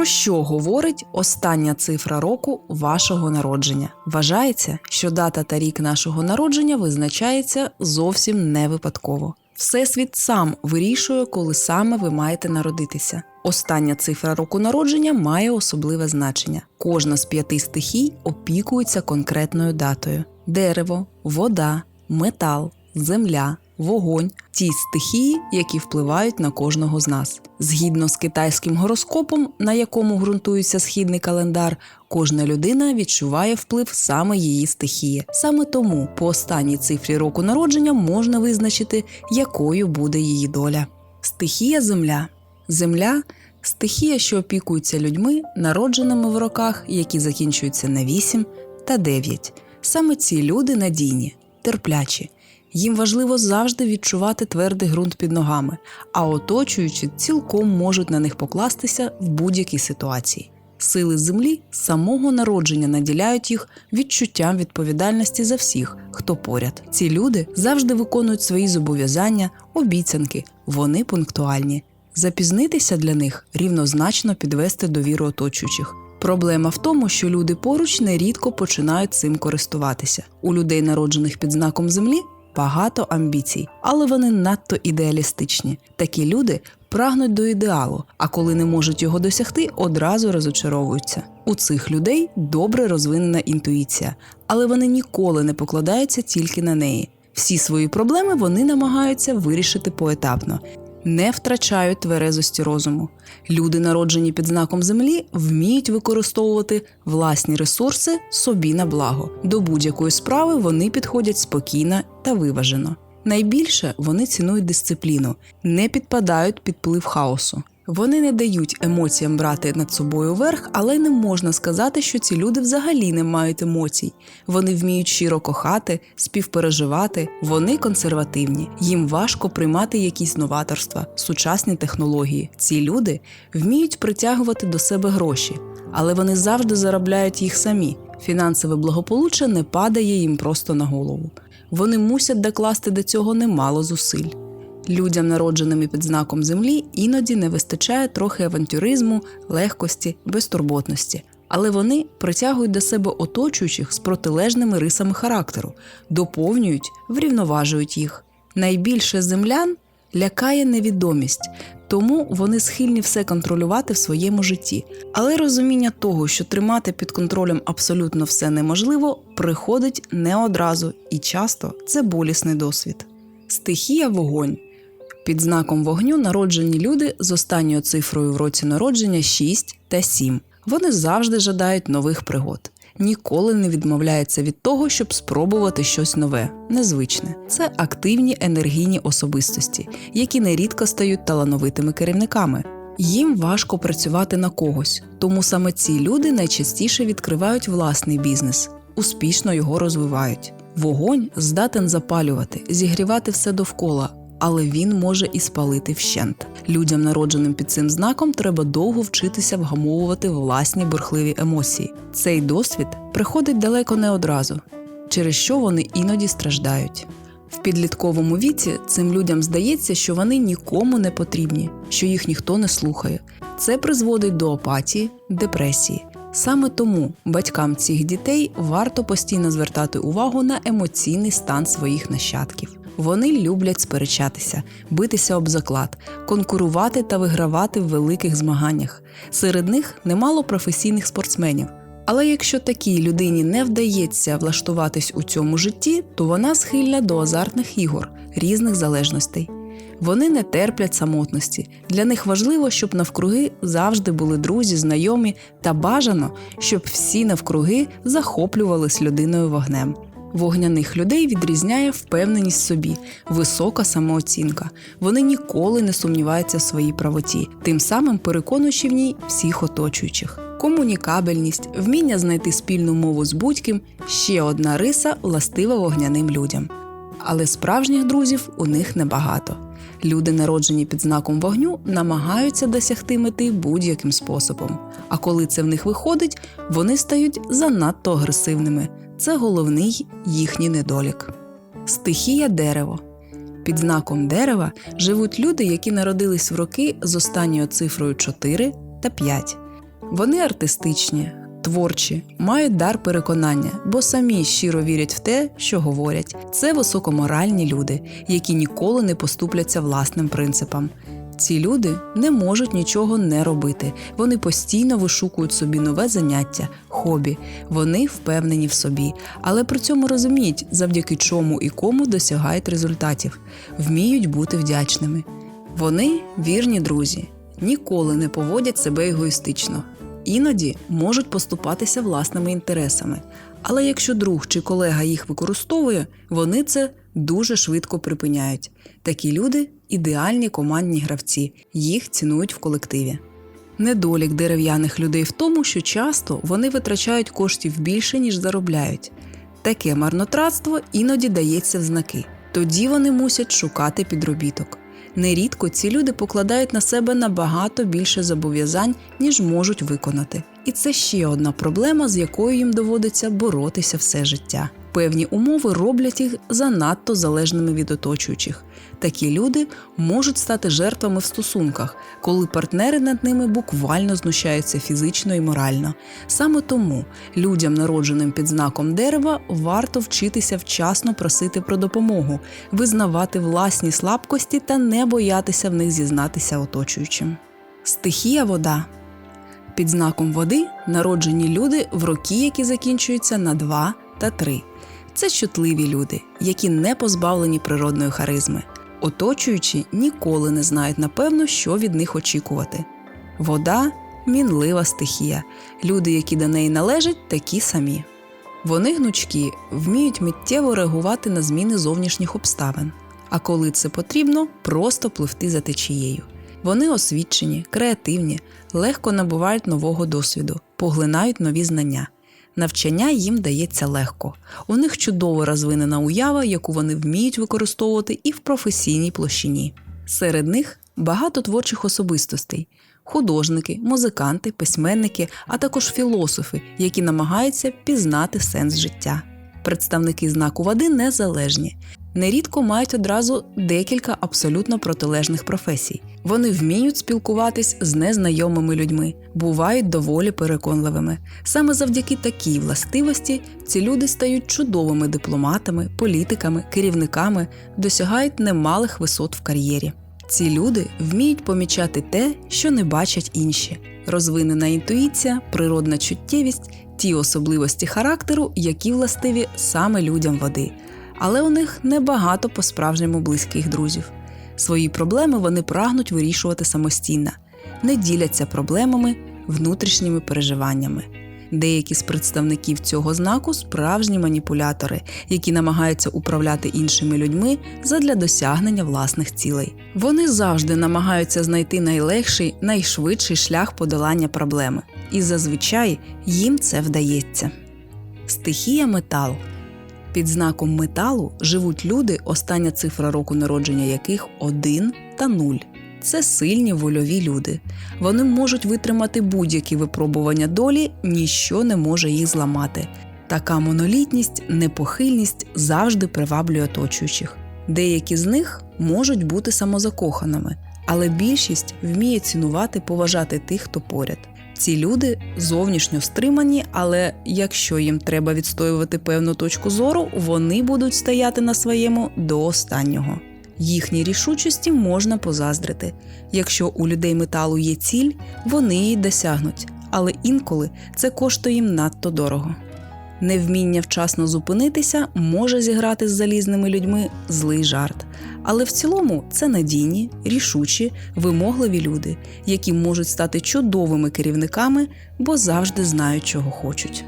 Про що говорить остання цифра року вашого народження? Вважається, що дата та рік нашого народження визначається зовсім не випадково. Всесвіт сам вирішує, коли саме ви маєте народитися. Остання цифра року народження має особливе значення. Кожна з п'яти стихій опікується конкретною датою: дерево, вода, метал, земля, вогонь ті стихії, які впливають на кожного з нас. Згідно з китайським гороскопом, на якому ґрунтується східний календар, кожна людина відчуває вплив саме її стихії. Саме тому по останній цифрі року народження можна визначити, якою буде її доля. Стихія Земля. Земля стихія, що опікується людьми, народженими в роках, які закінчуються на 8 та 9. Саме ці люди надійні, терплячі. Їм важливо завжди відчувати твердий ґрунт під ногами, а оточуючі цілком можуть на них покластися в будь-якій ситуації. Сили землі з самого народження наділяють їх відчуттям відповідальності за всіх, хто поряд. Ці люди завжди виконують свої зобов'язання, обіцянки, вони пунктуальні. Запізнитися для них рівнозначно підвести довіру оточуючих. Проблема в тому, що люди поруч нерідко починають цим користуватися. У людей, народжених під знаком землі, багато амбіцій, але вони надто ідеалістичні. Такі люди прагнуть до ідеалу, а коли не можуть його досягти, одразу розочаровуються. У цих людей добре розвинена інтуїція, але вони ніколи не покладаються тільки на неї. Всі свої проблеми вони намагаються вирішити поетапно. Не втрачають тверезості розуму. Люди, народжені під знаком землі, вміють використовувати власні ресурси собі на благо. До будь-якої справи вони підходять спокійно та виважено. Найбільше вони цінують дисципліну, не підпадають під плив хаосу. Вони не дають емоціям брати над собою верх, але не можна сказати, що ці люди взагалі не мають емоцій. Вони вміють щиро кохати, співпереживати, вони консервативні. Їм важко приймати якісь новаторства, сучасні технології. Ці люди вміють притягувати до себе гроші, але вони завжди заробляють їх самі. Фінансове благополуччя не падає їм просто на голову. Вони мусять докласти до цього немало зусиль. Людям, народженим під знаком землі, іноді не вистачає трохи авантюризму, легкості, безтурботності, але вони притягують до себе оточуючих з протилежними рисами характеру, доповнюють, врівноважують їх. Найбільше землян лякає невідомість, тому вони схильні все контролювати в своєму житті. Але розуміння того, що тримати під контролем абсолютно все неможливо, приходить не одразу і часто це болісний досвід. Стихія вогонь. Під знаком вогню народжені люди з останньою цифрою в році народження 6 та 7. Вони завжди жадають нових пригод. Ніколи не відмовляються від того, щоб спробувати щось нове, незвичне. Це активні енергійні особистості, які нерідко стають талановитими керівниками. Їм важко працювати на когось, тому саме ці люди найчастіше відкривають власний бізнес, успішно його розвивають. Вогонь здатен запалювати, зігрівати все довкола, але він може і спалити вщент. Людям, народженим під цим знаком, треба довго вчитися вгамовувати власні бурхливі емоції. Цей досвід приходить далеко не одразу, через що вони іноді страждають. В підлітковому віці цим людям здається, що вони нікому не потрібні, що їх ніхто не слухає. Це призводить до апатії, депресії. Саме тому батькам цих дітей варто постійно звертати увагу на емоційний стан своїх нащадків. Вони люблять сперечатися, битися об заклад, конкурувати та вигравати в великих змаганнях. Серед них немало професійних спортсменів. Але якщо такій людині не вдається влаштуватись у цьому житті, то вона схильна до азартних ігор, різних залежностей. Вони не терплять самотності. Для них важливо, щоб навкруги завжди були друзі, знайомі та бажано, щоб всі навкруги захоплювались людиною вогнем. Вогняних людей відрізняє впевненість в собі, висока самооцінка. Вони ніколи не сумніваються в своїй правоті, тим самим переконуючи в ній всіх оточуючих. Комунікабельність, вміння знайти спільну мову з будь-ким ще одна риса властива вогняним людям. Але справжніх друзів у них небагато. Люди, народжені під знаком вогню, намагаються досягти мети будь-яким способом. А коли це в них виходить, вони стають занадто агресивними. Це головний їхній недолік. Стихія дерево. Під знаком дерева живуть люди, які народились в роки з останньою цифрою 4 та 5. Вони артистичні, творчі, мають дар переконання, бо самі щиро вірять в те, що говорять. Це високоморальні люди, які ніколи не поступляться власним принципам. Ці люди не можуть нічого не робити. Вони постійно вишукують собі нове заняття, хобі. Вони впевнені в собі, але при цьому розуміють, завдяки чому і кому досягають результатів, вміють бути вдячними. Вони вірні друзі, ніколи не поводять себе егоїстично, іноді можуть поступатися власними інтересами. Але якщо друг чи колега їх використовує, вони це дуже швидко припиняють. Такі люди ідеальні командні гравці, їх цінують в колективі. Недолік дерев'яних людей в тому, що часто вони витрачають коштів більше, ніж заробляють. Таке марнотратство іноді дається в знаки. Тоді вони мусять шукати підробіток. Нерідко ці люди покладають на себе набагато більше зобов'язань, ніж можуть виконати. І це ще одна проблема, з якою їм доводиться боротися все життя. Певні умови роблять їх занадто залежними від оточуючих. Такі люди можуть стати жертвами в стосунках, коли партнери над ними буквально знущаються фізично і морально. Саме тому людям, народженим під знаком дерева, варто вчитися вчасно просити про допомогу, визнавати власні слабкості та не боятися в них зізнатися оточуючим. Стихія вода під знаком води народжені люди в роки, які закінчуються на 2 та 3. Це чутливі люди, які не позбавлені природної харизми. Оточуючі ніколи не знають напевно, що від них очікувати. Вода мінлива стихія. Люди, які до неї належать, такі самі. Вони гнучкі, вміють миттєво реагувати на зміни зовнішніх обставин. А коли це потрібно, просто пливти за течією. Вони освічені, креативні, легко набувають нового досвіду, поглинають нові знання. Навчання їм дається легко. У них чудово розвинена уява, яку вони вміють використовувати і в професійній площині. Серед них багато творчих особистостей: художники, музиканти, письменники, а також філософи, які намагаються пізнати сенс життя. Представники знаку води незалежні. Нерідко мають одразу декілька абсолютно протилежних професій. Вони вміють спілкуватись з незнайомими людьми, бувають доволі переконливими. Саме завдяки такій властивості ці люди стають чудовими дипломатами, політиками, керівниками, досягають немалих висот в кар'єрі. Ці люди вміють помічати те, що не бачать інші. Розвинена інтуїція, природна чуттєвість, ті особливості характеру, які властиві саме людям води. Але у них небагато по-справжньому близьких друзів. Свої проблеми вони прагнуть вирішувати самостійно, не діляться проблемами, внутрішніми переживаннями. Деякі з представників цього знаку справжні маніпулятори, які намагаються управляти іншими людьми задля досягнення власних цілей. Вони завжди намагаються знайти найлегший, найшвидший шлях подолання проблеми, і зазвичай їм це вдається. Стихія метал під знаком металу живуть люди, остання цифра року народження яких 1 та 0. Це сильні вольові люди. Вони можуть витримати будь-які випробування долі, ніщо не може їх зламати. Така монолітність, непохильність завжди приваблює оточуючих. Деякі з них можуть бути самозакоханими, але більшість вміє цінувати, поважати тих, хто поряд. Ці люди зовнішньо стримані, але якщо їм треба відстоювати певну точку зору, вони будуть стояти на своєму до останнього. Їхній рішучості можна позаздрити. Якщо у людей металу є ціль, вони її досягнуть, але інколи це коштує їм надто дорого. Невміння вчасно зупинитися може зіграти з залізними людьми злий жарт. Але в цілому це надійні, рішучі, вимогливі люди, які можуть стати чудовими керівниками, бо завжди знають, чого хочуть.